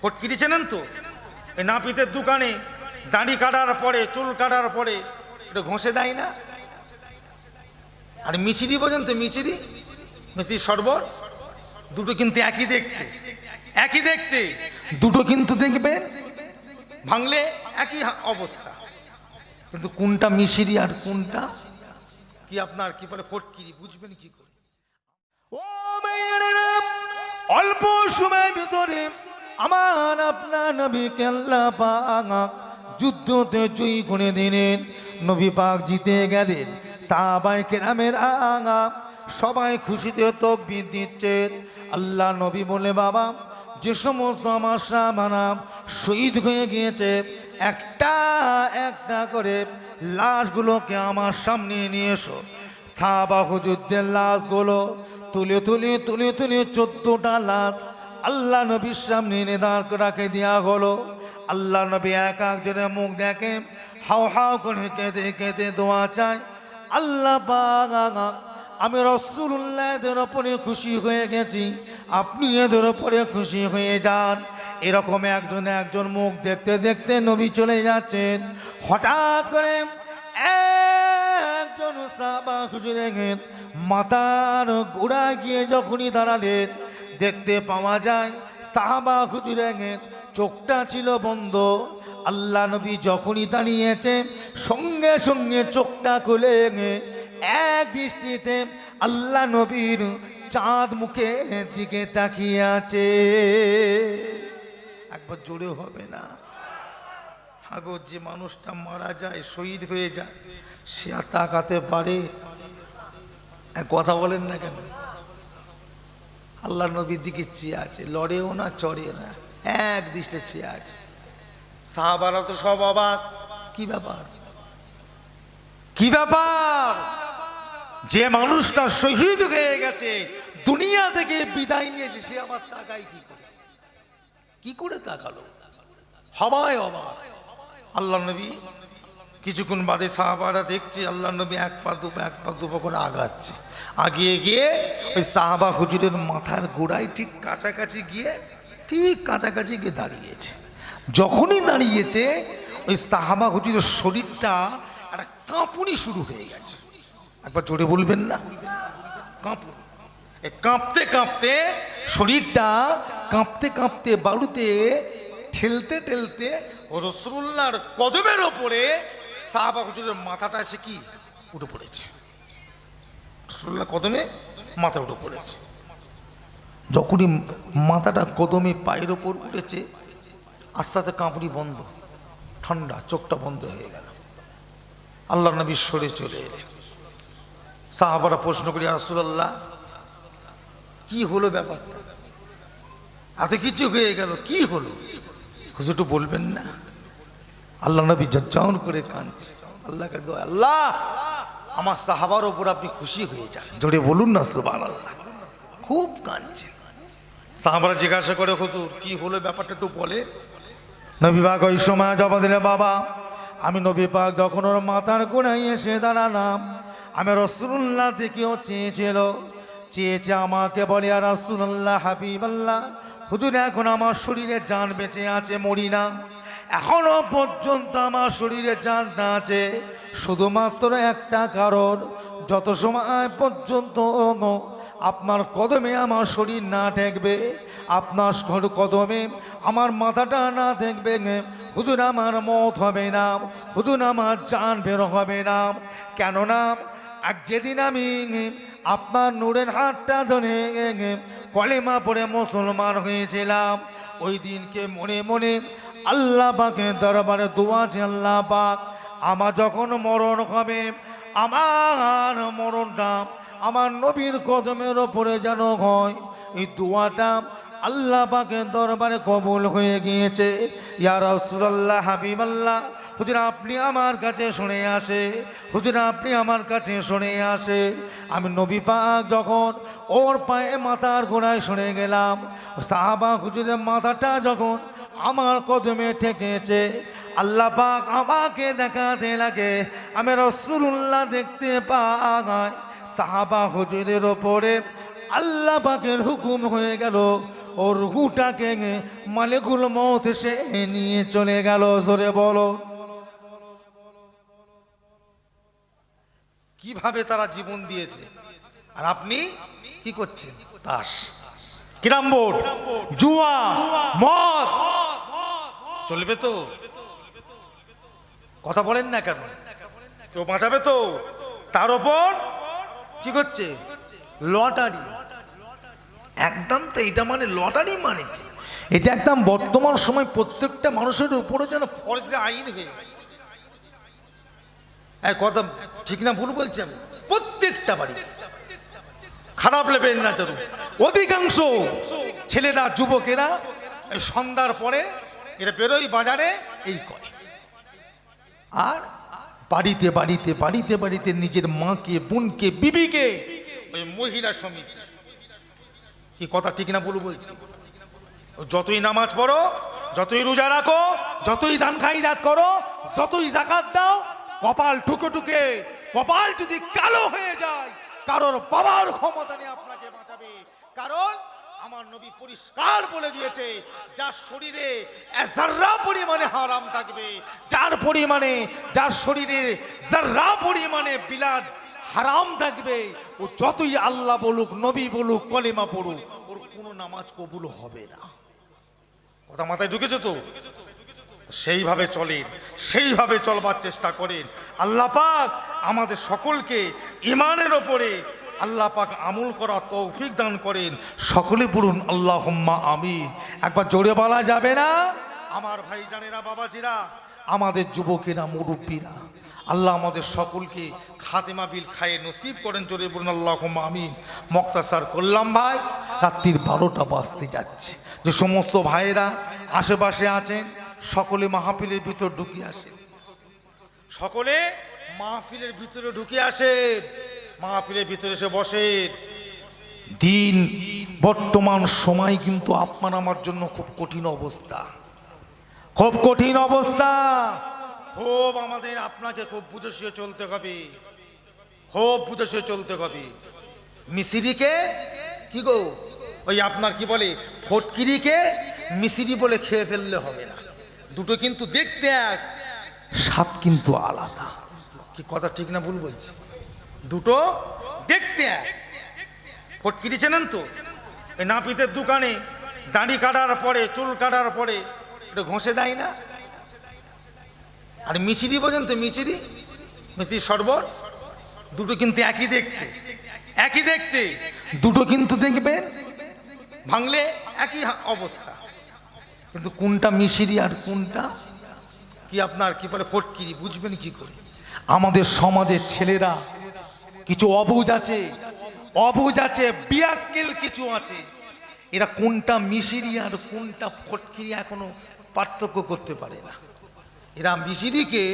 ফটকিরি চেনেন তো? এই নাপিতের দোকানে দাড়ি কাটার পরে, চুল কাটার পরে এটা ঘষে দেয় না? আর মিচিরি বোঝেন তো মিচিরি মিচিরি শরবত? দুটো কিন্তু একই দেখতে। একই দেখতে। দুটো কিন্তু দেখবেন ভাঙলে একই অবস্থা। কিন্তু কোনটা মিশিরি আর কোনটা? কি আপনার কি বলে ফটকিরি বুঝবেন কি করে? ও অল্প সময়ের ভিতরে আমার আপনার নবীকে আল্লাহ পাক যুদ্ধতে জয়ী করে দিলেন। নবী পাক জিতে গেলেন। সাহাবাই কেরামের আগা সবাই খুশিতে তকবির দিচ্ছেন। আল্লাহ নবী বলে, বাবা, যে সমস্ত আমার সামানা শহীদ হয়ে গিয়েছে, একটা একটা করে লাশগুলোকে আমার সামনে নিয়ে এসো। সাহাবা হুজুরদের লাশগুলো তুলে তুলে তুলে তুলে চোদ্দটা লাশ আল্লাহ নবীর সামনে এনে দাঁড় রাখে দেওয়া হলো। আল্লাহ নবী এক একজনের মুখ দেখে, হাও হাও করে কেঁদে কেঁদে দোয়া চায়। আল্লাহ আমি রসুল্লাহ এদের ওপরে খুশি হয়ে গেছি। আপনি এদের ওপরে খুশি হয়ে যান। এরকম একজন একজন মুখ দেখতে দেখতে নবী চলে যাচ্ছেন। হঠাৎ করে একজন সাবা হুজুরে মাথার গোড়া গিয়ে যখনই দাঁড়ালেন দেখতে পাওয়া যায়। সাহাবা হুজুরে চোখটা ছিল বন্ধ। আল্লাহ নবী যখনই দাঁড়িয়েছে, সঙ্গে সঙ্গে চোখটা খুলে এক দৃষ্টিতে আল্লাহ নবীর চাঁদ মুখে দিকে তাকিয়ে আছে। একবার জোরে হবে না। আগর যে মানুষটা মারা যায়, শহীদ হয়ে যায়, সে আর তাকাতে পারে। কথা বলেন না কেন? আল্লাহ নবীর দিকে চেয়ে আছে, লড়েও না, চড়েও না, এক দৃষ্টে চেয়ে আছে। সাহাবারা তো সব অবাক। কি ব্যাপার? কি ব্যাপার? যে মানুষটা শহীদ হয়ে গেছে, দুনিয়া থেকে বিদায় নিয়ে এসে সে আমার তাকাই কি করে? কি করে তাকালো? হবায় অবাক। আল্লাহ নবী কিছুক্ষণ বাদে সাহাবারা দেখছে আল্লাহ নবী এক পা দুপা এক পা দুপা করে আগাচ্ছে। আগিয়ে গিয়ে ওই সাহাবা হুজুরের মাথার গোড়ায় ঠিক কাছাকাছি গিয়ে, ঠিক কাছাকাছি গিয়ে দাঁড়িয়েছে। যখনই দাঁড়িয়েছে, ওই সাহাবা হুজুরের শরীরটা একটা কাঁপুনি শুরু হয়ে গেছে। একবার জোরে বলবেন না। কাঁপুনি। কাঁপতে কাঁপতে শরীরটা কাঁপতে কাঁপতে বালুতে ঠেলতে ঠেলতে রসুল্লার কদমের ওপরে সাহাবা হুজুরের মাথাটা এসে কি? উঠে পড়েছে। কদমে মাথা উঠে পড়েছে। যখনই মাথাটা কদমে পায়ের ওপর উঠেছে, আস্তে আস্তে কাঁপুনি বন্ধ, ঠান্ডা, চোখটা বন্ধ হয়ে গেল। আল্লাহ নবী সরে চলে এলেন। সাহাবারা প্রশ্ন করি রাসুলাল্লাহ, কি হলো ব্যাপারটা? এত কিছু হয়ে গেল, কি হলো? হুজুর একটু বলবেন না? আল্লাহ নবী জজ্জাউন করে কাঁদছে। আল্লাহকে দোয়া, আল্লাহ, আমার সাহাবার ওপর আপনি খুশি হয়ে যান। জোরে বলুন না সুবান আল্লাহ খুব কাঁদছে। সাহাবারা জিজ্ঞাসা করে, হুজুর, কি হলো ব্যাপারটা একটু বলে। নবী পাক ওই সময় জবাব দিলে বাবা, আমি নবী পাক যখন ওর মাথার গোড়ায় এসে দাঁড়ালাম, আমি রসুল্লাহ থেকেও চেয়েছিল। চেয়েছে আমাকে বলে আর রসুল্লাহ হাবিবাল্লাহ, হুজুর, এখন আমার শরীরে জান বেঁচে আছে, মরি না। এখনও পর্যন্ত আমার শরীরে জানটা আছে। শুধুমাত্র একটা কারণ, যত সময় পর্যন্ত আপনার কদমে আমার শরীর না ঠেকবে, আপনার কদমে আমার মাথাটা না দেখবে হুজুর আমার মত হবে না, হুজুর আমার চান বের হবে না। কেননা আর যেদিন আমি আপনার নূরের হাতটা ধরে কলেমা পড়ে মুসলমান হয়েছিলাম, ওই দিনকে মনে মনে আল্লাহ পাকের দরবারে দোয়া আছে আল্লাহ পাক, আমার যখন মরণ হবে, আমার মরণটা আমার নবীর কদমের ওপরে যেন হয়। এই দোয়াটা আল্লাহ দরবারে কবুল হয়ে গিয়েছে। ইয়া রাসূলুল্লাহ, হাবিবাল্লাহ, হুজুর আপনি আমার কাছে শুনে আসে, হুজুর আপনি আমার কাছে শুনে আসে। আমি নবী পাক যখন ওর পায়ে মাথার গোড়ায় শুনে গেলাম, সাহাবা হুজুরের মাথাটা যখন আমার কদমে ঠেকেছে, আল্লাহ পাক আমাকে দেখাতে লাগে, আমি রসুল্লাহ দেখতে পাই। সাহাবা হুজুরের ওপরে আল্লাহ পাকের হুকুম হয়ে গেল ও রুহুটাকে মালিকুল মত সে নিয়ে চলে গেল, জোরে বলো। কীভাবে তারা জীবন দিয়েছে? আর আপনি কি করছেন? দাস। কিরাম বোর্ড, জুয়া, মদ। চলবে তো? কথা বলেন না কেন? কেউ বাঁচাবে তো? তার ওপর? কি করছে? লটারি। একদম তো এটা মানে লটারি মানে কি? এটা একদম বর্তমান সময় প্রত্যেকটা মানুষের উপরে যেন আইন হয়ে এক কথা ঠিক না ভুল বলছি আমি? প্রত্যেকটা বাড়ি। খারাপ লেবেন না চলুন অধিকাংশ ছেলেরা, যুবকেরা সন্ধ্যার পরে এরা বেরোই বাজারে, এই করে। আর বাড়িতে বাড়িতে বাড়িতে বাড়িতে নিজের মাকে, বোনকে, বিবিকে, ওই মহিলা সমিতি কি কথা ঠিক না বলব বলছি? যতই নামাজ পড়ো, যতই রোজা রাখো, যতই দান খাইরাত করো, যতই জাকাত দাও, কপাল ঠুকে ঠুকে, কপাল যদি কালো হয়ে যায়, কারোর বাবার ক্ষমতা নিয়ে আপনাকে বাঁচাবে। কারণ আমার নবী পরিষ্কার বলে দিয়েছে, যার শরীরে জাররা পরিমাণে হারাম থাকবে, যার পরিমাণে, যার শরীরে জাররা পরিমাণে বিলাদ হারাম থাকবে। ও যতই আল্লাহ বলুক, নবী বলুক, কলেমা পড়ুক, ওর কোনো নামাজ কবুল হবে না। কথা মাথায় ঢুকেছে তো? সেইভাবে চলেন, সেইভাবে চলবার চেষ্টা করেন। আল্লাহ পাক আমাদের সকলকে ইমানের ওপরে আল্লাহ পাক আমল করা তৌফিক দান করেন। সকলে বলুন আল্লাহ হুম্মা আমি একবার জোরে বলা যাবে না? আমার ভাই জানেরা বাবাজিরা, আমাদের যুবকেরা, মুরব্বীরা আল্লাহ আমাদের সকলকে খাতেমা বিল খায়ে নসিব করেন, জোরে বলুন আল্লাহ আমি মক্তাসার করলাম ভাই, রাত্রির বারোটা বাজতে যাচ্ছে। যে সমস্ত ভাইয়েরা আশেপাশে আছেন, সকলে মাহফিলের ভিতর ঢুকে আসেন। সকলে মাহফিলের ভিতরে ঢুকে আসে মাহফিলের ভিতরে এসে বসে দিন, বর্তমান সময় কিন্তু আপনার আমার জন্য খুব কঠিন অবস্থা। খুব কঠিন অবস্থা। খুব আমাদের আপনাকে খুব বুঝে চলতে হবে। খুব বুঝে চলতে হবে। মিসিরিকে কি গো? ওই আপনার কি বলে? ফটকিরিকে মিসিরি বলে খেয়ে ফেললে হবে না। দুটো কিন্তু দেখতে এক, স্বাদ কিন্তু আলাদা। কি কথা ঠিক না ভুল বলছি? দুটো দেখতে এক। ফটকিরি চেনেন তো? নাপিতের দোকানে দাড়ি কাটার পরে, চুল কাটার পরে ঘষে দেয় না? আর মিচিরি তো মিচিরি মিচিরি শরবত, দুটো কিন্তু একই দেখতে একই দেখতে, দুটো কিন্তু দেখবেন ভাঙলে একই অবস্থা। কিন্তু কোনটা মিশিরি আর কোনটা কি আপনার কি বলে ফটকিরি বুঝবেন কি করে? আমাদের সমাজের ছেলেরা কিছু অবুজ আছে অবুজ আছে, বিয়াক্কেল কিছু আছে। এরা কোনটা মিশিরি আর কোনটা ফটকিরি এখনও পার্থক্য করতে পারে না। এরা মিশিরিকে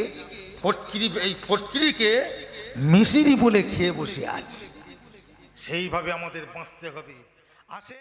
ফটকিরি, এই ফটকিরিকে মিশিরি বলে খেয়ে বসে আছে। সেইভাবে আমাদের বাঁচতে হবে। আসে